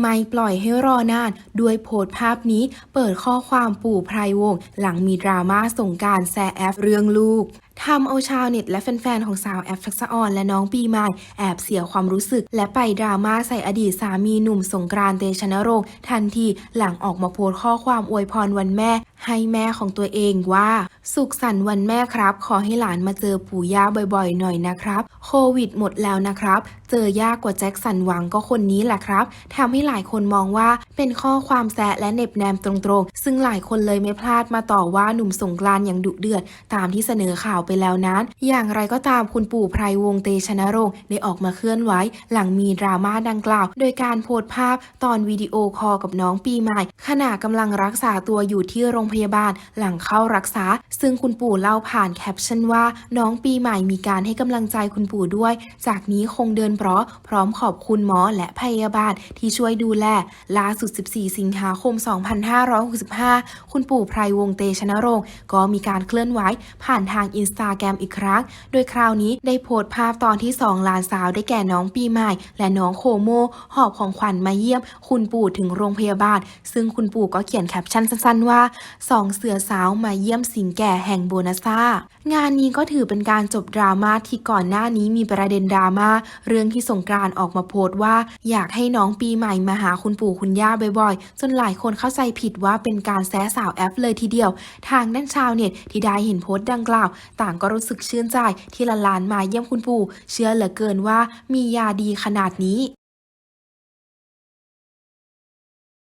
ไม่ปล่อยให้รอนาน ด้วยโพสภาพนี้เปิดข้อความปู่ไพรวง หลังมีดราม่าสงการแซแอฟเรื่องลูกทำเอาชาวเน็ตและแฟนๆ ของสาวแอฟทักษะออนและน้องปีใหม่แอบเสียความรู้สึก และไปดราม่าใส่อดีตสามีหนุ่มสงกรานเตชะนรงค์ทันทีหลังออกมาโพสต์ข้อความอวยพรวันแม่ ให้แม่ของตัวเองว่า สุขสันต์วันแม่ครับ ขอให้หลานมาเจอปู่ย่าบ่อยๆ หน่อยนะครับ โควิดหมดแล้วนะครับ เจอยากกว่าแจ็คสันหวังก็คนนี้แหละครับทำให้หลายคนมองว่าเป็นข้อความแซะและเน็บแนมตรงๆ ซึ่งหลายคนเลยไม่พลาดมาต่อว่าหนุ่มสงกรานอย่างดุเดือด ตามที่เสนอข่าวไปแล้วนั้น อย่างไรก็ตามคุณปู่ไพรวงเตชะนรงค์ได้ออกมาเคลื่อนไหวหลังมีดราม่าดังกล่าว โดยการโพสต์ภาพตอนวิดีโอคอลกับน้องปีใหม่ขณะกำลังรักษาตัวอยู่ที่โรงพยาบาลหลังเข้ารักษาซึ่งคุณปู่เล่าผ่านแคปชั่นว่า น้องปีใหม่มีการให้กำลังใจคุณปู่ด้วย จากนี้คงเดินเพราะพร้อมขอบคุณหมอและพยาบาลที่ช่วยดูแลล่าสุด 14 สิงหาคม 2565 คุณปู่ไพรวงเตชะนรงค์ก็มีการเคลื่อนไหวผ่านทางอินสตาแกรมอีกครั้ง โดยคราวนี้ได้โพสต์ภาพตอนที่สองหลานสาวได้แก่น้องปีใหม่ และน้องโคโม หอบของขวัญมาเยี่ยม คุณปู่ถึงโรงพยาบาล ซึ่งคุณปู่ก็เขียนแคปชั่นสั้นๆว่าสองเสือสาวมาเยี่ยมสิงแกแห่งโบนาซางานนี้ก็ถือเป็นการจบดราม่าที่ก่อนหน้านี้มีประเด็นดราม่าเรื่องที่สงกรานออกมาโพสต์ว่า อยากให้น้องปีใหม่มาหาคุณปู่คุณย่าบ่อยๆ จนหลายคนเข้าใจผิดว่าเป็นการแซะสาวแอฟเลยทีเดียว ทางด้านชาวเน็ตที่ได้เห็นโพสต์ดังกล่าว ต่างก็รู้สึกชื่นใจที่หลานมาเยี่ยมคุณปู่ เชื่อเหลือเกินว่ามียาดีขนาดนี้